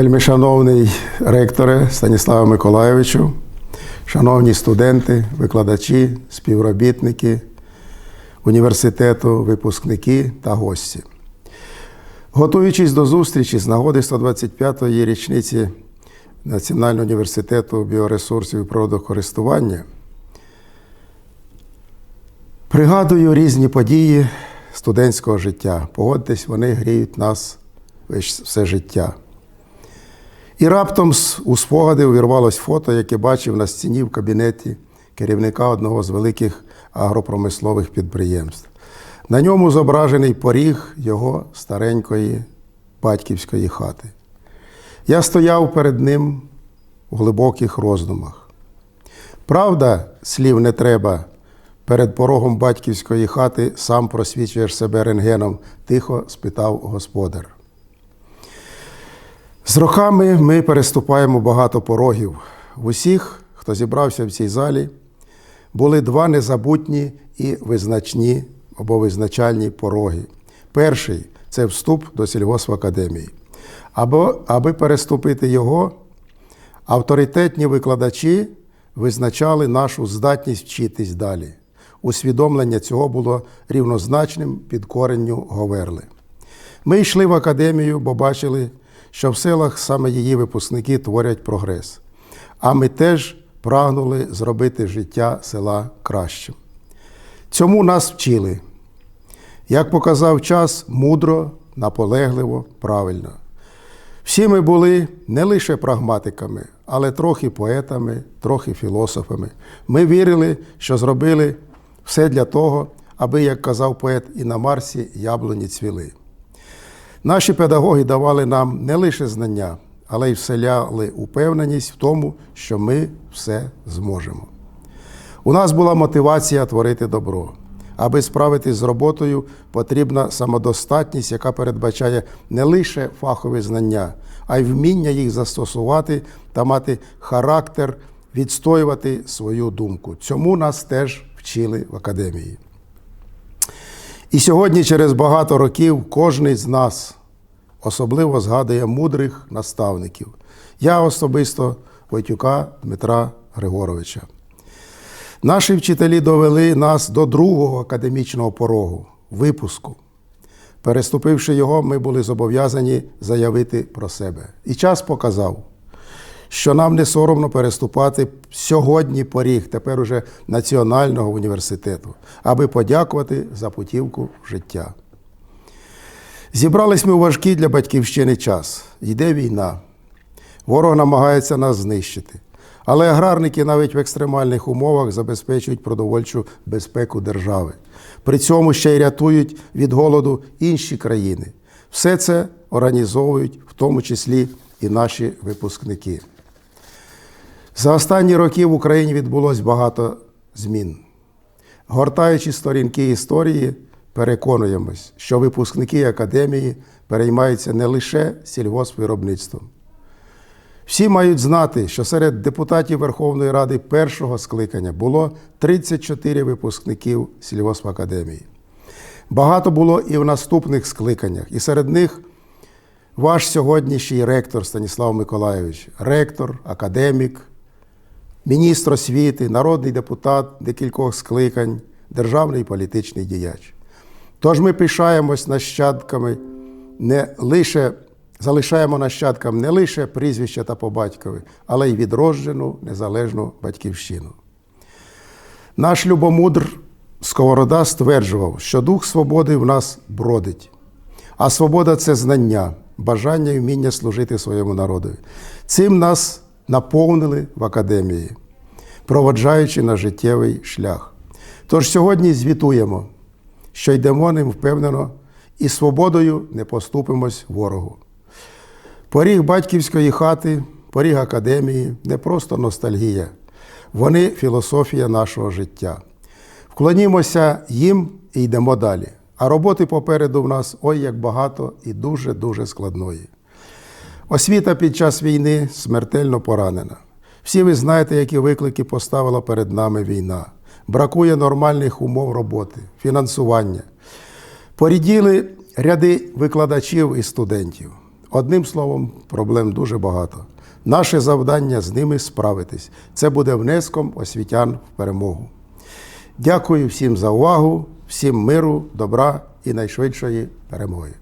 Вельмишановний ректоре Станіславе Миколайовичу, шановні студенти, викладачі, співробітники університету, випускники та гості. Готуючись до зустрічі з нагоди 125-ї річниці Національного університету біоресурсів і природокористування, пригадую різні події студентського життя. Погодьтесь, вони гріють нас все життя. І раптом у спогади увірвалось фото, яке бачив на стіні в кабінеті керівника одного з великих агропромислових підприємств. На ньому зображений поріг його старенької батьківської хати. Я стояв перед ним у глибоких роздумах. Правда, слів не треба. Перед порогом батьківської хати сам просвічуєш себе рентгеном, тихо спитав господар. З роками ми переступаємо багато порогів. В усіх, хто зібрався в цій залі, були два незабутні і визначні або визначальні пороги. Перший це вступ до сільгоспакадемії. Або, аби переступити його, авторитетні викладачі визначали нашу здатність вчитись далі. Усвідомлення цього було рівнозначним підкоренню Говерли. Ми йшли в академію, бо бачили, що в селах саме її випускники творять прогрес. А ми теж прагнули зробити життя села кращим. Цьому нас вчили. Як показав час, мудро, наполегливо, правильно. Всі ми були не лише прагматиками, але трохи поетами, трохи філософами. Ми вірили, що зробили все для того, аби, як казав поет, і на Марсі яблуні цвіли. Наші педагоги давали нам не лише знання, але й вселяли упевненість в тому, що ми все зможемо. У нас була мотивація творити добро. Аби справитись з роботою, потрібна самодостатність, яка передбачає не лише фахові знання, а й вміння їх застосувати та мати характер відстоювати свою думку. Цьому нас теж вчили в академії. І сьогодні, через багато років, кожен з нас особливо згадує мудрих наставників. Я особисто Войтюка Дмитра Григоровича. Наші вчителі довели нас до другого академічного порогу випуску. Переступивши його, ми були зобов'язані заявити про себе. І час показав, що нам не соромно переступати сьогодні поріг, тепер уже Національного університету, аби подякувати за путівку в життя. Зібрались ми у важкий для батьківщини час. Йде війна. Ворог намагається нас знищити. Але аграрники навіть в екстремальних умовах забезпечують продовольчу безпеку держави. При цьому ще й рятують від голоду інші країни. Все це організовують, в тому числі і наші випускники. За останні роки в Україні відбулось багато змін. Гортаючи сторінки історії, переконуємось, що випускники академії переймаються не лише сільгоспвиробництвом. Всі мають знати, що серед депутатів Верховної Ради першого скликання було 34 випускників сільгоспакадемії. Багато було і в наступних скликаннях, і серед них ваш сьогоднішній ректор Станіслав Миколайович, ректор, академік, міністр освіти, народний депутат декількох скликань, державний політичний діяч. Тож ми пишаємось нащадками не лише залишаємо нащадкам не лише прізвища та по батькові, але й відроджену незалежну батьківщину. Наш любомудр Сковорода стверджував, що дух свободи в нас бродить, а свобода це знання, бажання і вміння служити своєму народу. Цим нас наповнили в академії, проводжаючи на життєвий шлях. Тож сьогодні звітуємо, що йдемо ним впевнено і свободою не поступимось ворогу. Поріг батьківської хати, поріг академії не просто ностальгія, вони філософія нашого життя. Вклонімося їм і йдемо далі. А роботи попереду в нас ой як багато і дуже-дуже складної. Освіта під час війни смертельно поранена. Всі ви знаєте, які виклики поставила перед нами війна. Бракує нормальних умов роботи, фінансування. Поріділи ряди викладачів і студентів. Одним словом, проблем дуже багато. Наше завдання з ними справитись. Це буде внеском освітян в перемогу. Дякую всім за увагу, всім миру, добра і найшвидшої перемоги.